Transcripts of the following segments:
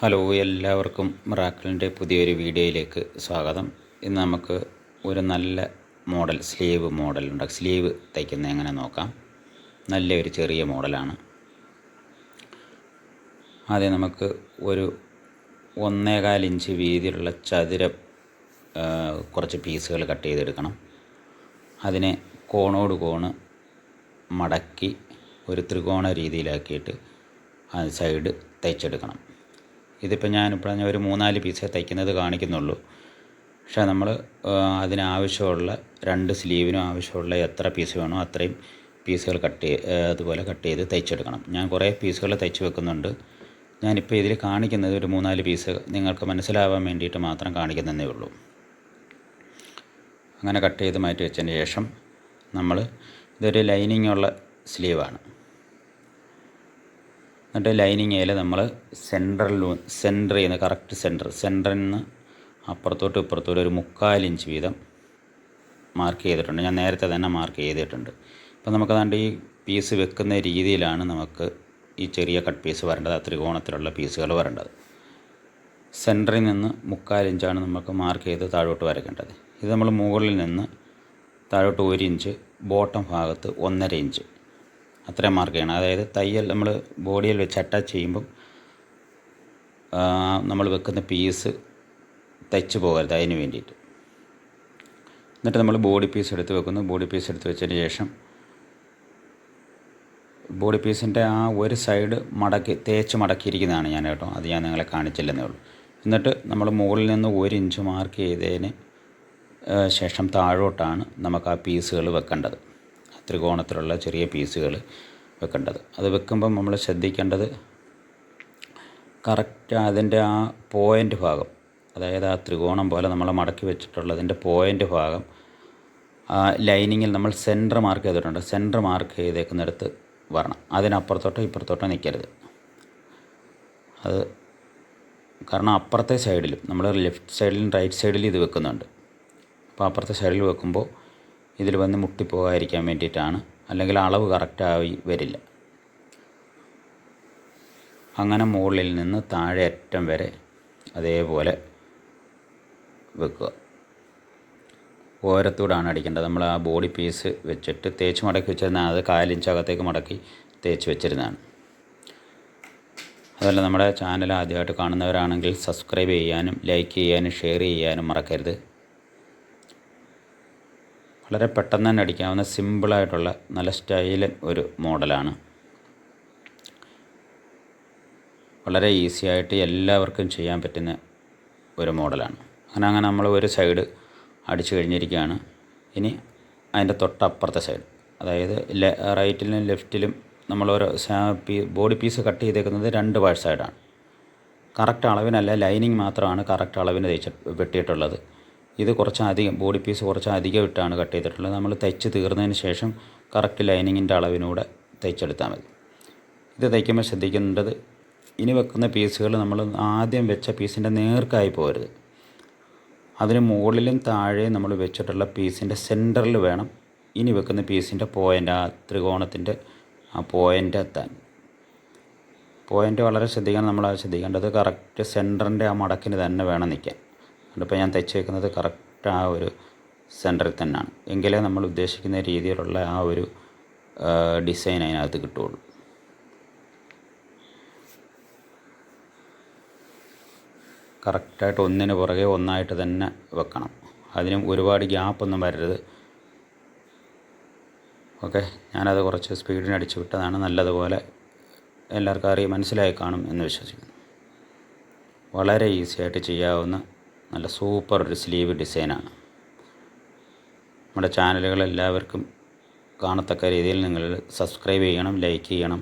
Hello എല്ലാവർക്കും മിറാക്കിളിന്റെ പുതിയൊരു വീഡിയോയിലേക്ക് സ്വാഗതം. ഇന്ന് നമുക്ക് ഒരു നല്ല മോഡൽ സ്ലീവ് മോഡൽ ഉണ്ട്. സ്ലീവ് തയ്ക്കുന്നത് എങ്ങനെ നോക്കാം? നല്ല ഒരു ചെറിയ മോഡലാണ്. ആദ്യം നമുക്ക് ഒരു ഒന്നേകാൽ ഇഞ്ച് വീതിയിലുള്ള ചതുര കുറച്ച് പീസുകൾ കട്ട് ചെയ്തെടുക്കണം. അതിനെ കോണോട് കോണ് മടക്കി ഒരു ത്രികോണ രീതിയിലാക്കിയിട്ട് ആ സൈഡ് തയ്ച്ചെടുക്കണം. ഇതിപ്പോൾ ഞാനിപ്പോൾ ഞാൻ ഒരു മൂന്നാൽ പീസേ തയ്ക്കുന്നത് കാണിക്കുന്നുള്ളൂ. പക്ഷേ നമ്മൾ അതിനാവശ്യമുള്ള രണ്ട് സ്ലീവിനും ആവശ്യമുള്ള എത്ര പീസ് വേണോ അത്രയും പീസുകൾ കട്ട് ചെയ്ത് അതുപോലെ കട്ട് ചെയ്ത് തയ്ച്ചെടുക്കണം. ഞാൻ കുറേ പീസുകൾ തയ്ച്ച് വെക്കുന്നുണ്ട്. ഞാനിപ്പോൾ ഇതിൽ കാണിക്കുന്നത് ഒരു മൂന്നാൽ പീസ് നിങ്ങൾക്ക് മനസ്സിലാവാൻ വേണ്ടിയിട്ട് മാത്രം കാണിക്കുന്നതേ ഉള്ളൂ. അങ്ങനെ കട്ട് ചെയ്ത് മാറ്റി വെച്ചതിന് ശേഷം നമ്മൾ ഇതൊരു ലൈനിങ്ങുള്ള സ്ലീവാണ് എന്നിട്ട് ലൈനിങ്ങയിൽ നമ്മൾ സെൻട്രൽ സെന്റർ ചെയ്യുന്ന കറക്റ്റ് സെന്റർ സെന്ററിൽ നിന്ന് അപ്പുറത്തോട്ട് ഇപ്പുറത്തോട്ട് ഒരു മുക്കാലിഞ്ച് വീതം മാർക്ക് ചെയ്തിട്ടുണ്ട്. ഞാൻ നേരത്തെ തന്നെ മാർക്ക് ചെയ്തിട്ടുണ്ട്. അപ്പോൾ നമുക്കതാണ്ട് ഈ പീസ് വെക്കുന്ന രീതിയിലാണ് നമുക്ക് ഈ ചെറിയ കട്ട് പീസ് വരേണ്ടത്. ആ ത്രികോണത്തിലുള്ള പീസുകൾ വരേണ്ടത്. സെന്ററിൽ നിന്ന് മുക്കാലിഞ്ചാണ് നമുക്ക് മാർക്ക് ചെയ്ത് താഴോട്ട് വരയ്ക്കേണ്ടത്. ഇത് നമ്മൾ മുകളിൽ നിന്ന് താഴോട്ട് ഒരു ഇഞ്ച് ബോട്ടം ഭാഗത്ത് ഒന്നര ഇഞ്ച് അത്രയും മാർക്ക് ചെയ്യണം. അതായത് തയ്യൽ നമ്മൾ ബോഡിയിൽ വെച്ച് അറ്റാച്ച് ചെയ്യുമ്പം നമ്മൾ വെക്കുന്ന പീസ് തയ്ച്ച് പോകരുത് അതിന് വേണ്ടിയിട്ട്. എന്നിട്ട് നമ്മൾ ബോഡി പീസ് എടുത്ത് വെക്കുന്നു. ബോഡി പീസ് എടുത്ത് വെച്ചതിന് ശേഷം ബോഡി പീസിന്റെ ആ ഒരു സൈഡ് മടക്കി തേച്ച് മടക്കിയിരിക്കുന്നതാണ് ഞാൻ കേട്ടോ. അത് ഞാൻ നിങ്ങളെ കാണിച്ചില്ലെന്നേ ഉള്ളൂ. എന്നിട്ട് നമ്മൾ മുകളിൽ നിന്ന് ഒരു ഇഞ്ച് മാർക്ക് ചെയ്തതിന് ശേഷം താഴോട്ടാണ് നമുക്ക് ആ പീസുകൾ വെക്കേണ്ടത്. ത്രികോണത്തിലുള്ള ചെറിയ പീസുകൾ വെക്കേണ്ടത്. അത് വെക്കുമ്പം നമ്മൾ ശ്രദ്ധിക്കേണ്ടത് കറക്റ്റ് അതിന്റെ ആ പോയിന്റ് ഭാഗം അതായത് ആ ത്രികോണം പോലെ നമ്മൾ മടക്കി വെച്ചിട്ടുള്ളതിന്റെ പോയിന്റ് ഭാഗം ആ ലൈനിങ്ങിൽ നമ്മൾ സെന്റർ മാർക്ക് ചെയ്തിട്ടുണ്ട്. സെന്റർ മാർക്ക് ചെയ്തേക്കുന്നിടത്ത് വരണം. അതിനപ്പുറത്തോട്ടോ ഇപ്പുറത്തോട്ടോ നിൽക്കരുത്. അത് കാരണം അപ്പുറത്തെ സൈഡിലും നമ്മൾ ലെഫ്റ്റ് സൈഡിലും റൈറ്റ് സൈഡിലും ഇത് വെക്കുന്നുണ്ട്. അപ്പോൾ അപ്പുറത്തെ സൈഡിൽ വെക്കുമ്പോൾ ഇതിൽ വന്ന് മുട്ടിപ്പോകാതിരിക്കാൻ വേണ്ടിയിട്ടാണ്. അല്ലെങ്കിൽ അളവ് കറക്റ്റായി വരില്ല. അങ്ങനെ മുകളിൽ നിന്ന് താഴെ അറ്റം വരെ അതേപോലെ വെക്കുക. ഓരത്തൂടാണ് അടിക്കേണ്ടത്. നമ്മൾ ആ ബോഡി പീസ് വെച്ചിട്ട് തേച്ച് മടക്കി വെച്ചിരുന്ന അത് കാലിഞ്ചകത്തേക്ക് മടക്കി തേച്ച് വെച്ചിരുന്നതാണ്. അതല്ല നമ്മുടെ ചാനൽ ആദ്യമായിട്ട് കാണുന്നവരാണെങ്കിൽ സബ്സ്ക്രൈബ് ചെയ്യാനും ലൈക്ക് ചെയ്യാനും ഷെയർ ചെയ്യാനും മറക്കരുത്. വളരെ പെട്ടെന്ന് തന്നെ അടിക്കാവുന്ന സിമ്പിളായിട്ടുള്ള നല്ല സ്റ്റൈലൻ ഒരു മോഡലാണ്. വളരെ ഈസി ആയിട്ട് എല്ലാവർക്കും ചെയ്യാൻ പറ്റുന്ന ഒരു മോഡലാണ്. അങ്ങനെ അങ്ങനെ നമ്മൾ ഒരു സൈഡ് അടിച്ചു കഴിഞ്ഞിരിക്കുകയാണ്. ഇനി അതിന്റെ തൊട്ടപ്പുറത്തെ സൈഡ് അതായത് റൈറ്റിലും ലെഫ്റ്റിലും നമ്മൾ ഓരോ ബോഡി പീസ് കട്ട് ചെയ്തേക്കുന്നത് രണ്ട് പാഴ്സായിട്ടാണ് കറക്റ്റ് അളവിനല്ല ലൈനിങ് മാത്രമാണ് കറക്റ്റ് അളവിന് തയ്ച്ച് വെട്ടിയിട്ടുള്ളത്. ഇത് കുറച്ചധികം ബോഡി പീസ് കുറച്ചധികം ഇട്ടാണ് കട്ട് ചെയ്തിട്ടുള്ളത്. നമ്മൾ തയ്ച്ച് തീർന്നതിന് ശേഷം കറക്റ്റ് ലൈനിങ്ങിന്റെ അളവിനൂടെ തയ്ച്ചെടുത്താൽ മതി. ഇത് തയ്ക്കുമ്പോൾ ശ്രദ്ധിക്കേണ്ടത് ഇനി വെക്കുന്ന പീസുകൾ നമ്മൾ ആദ്യം വെച്ച പീസിന്റെ നേർക്കായി പോരുത്. അതിന് മുകളിലും താഴെയും നമ്മൾ വെച്ചിട്ടുള്ള പീസിന്റെ സെന്ററിൽ വേണം. ഇനി വെക്കുന്ന പീസിന്റെ പോയിന്റ് ആ ത്രികോണത്തിന്റെ ആ പോയിന്റ് എത്താൻ. പോയിന്റ് വളരെ ശ്രദ്ധിക്കാൻ നമ്മൾ ശ്രദ്ധിക്കേണ്ടത് കറക്റ്റ് സെന്ററിന്റെ ആ മടക്കിന് തന്നെ വേണം നിൽക്കാൻ. അതിപ്പോൾ ഞാൻ തയ്ച്ചേക്കുന്നത് കറക്റ്റ് ആ ഒരു സെന്ററിൽ തന്നെയാണ്. എങ്കിലേ നമ്മൾ ഉദ്ദേശിക്കുന്ന രീതിയിലുള്ള ആ ഒരു ഡിസൈൻ അതിനകത്ത് കിട്ടുകയുള്ളൂ. കറക്റ്റായിട്ട് ഒന്നിന് പുറകെ ഒന്നായിട്ട് തന്നെ വെക്കണം. അതിനും ഒരുപാട് ഗ്യാപ്പൊന്നും വരരുത്. ഓക്കെ ഞാനത് കുറച്ച് സ്പീഡിന് അടിച്ചു വിട്ടതാണ്. നല്ലതുപോലെ എല്ലാവർക്കും അറിയാം മനസ്സിലായി കാണും എന്ന് വിശ്വസിക്കുന്നു. വളരെ ഈസിയായിട്ട് ചെയ്യാവുന്ന നല്ല സൂപ്പർ ഒരു സ്ലീവ് ഡിസൈനാണ്. നമ്മുടെ ചാനലുകൾ എല്ലാവർക്കും കാണത്തക്ക രീതിയിൽ നിങ്ങൾ സബ്സ്ക്രൈബ് ചെയ്യണം ലൈക്ക് ചെയ്യണം.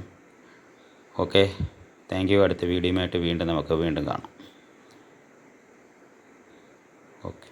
Okay thank you. അടുത്ത വീഡിയോയുമായിട്ട് വീണ്ടും നമുക്ക് വീണ്ടും കാണാം. ഓക്കെ.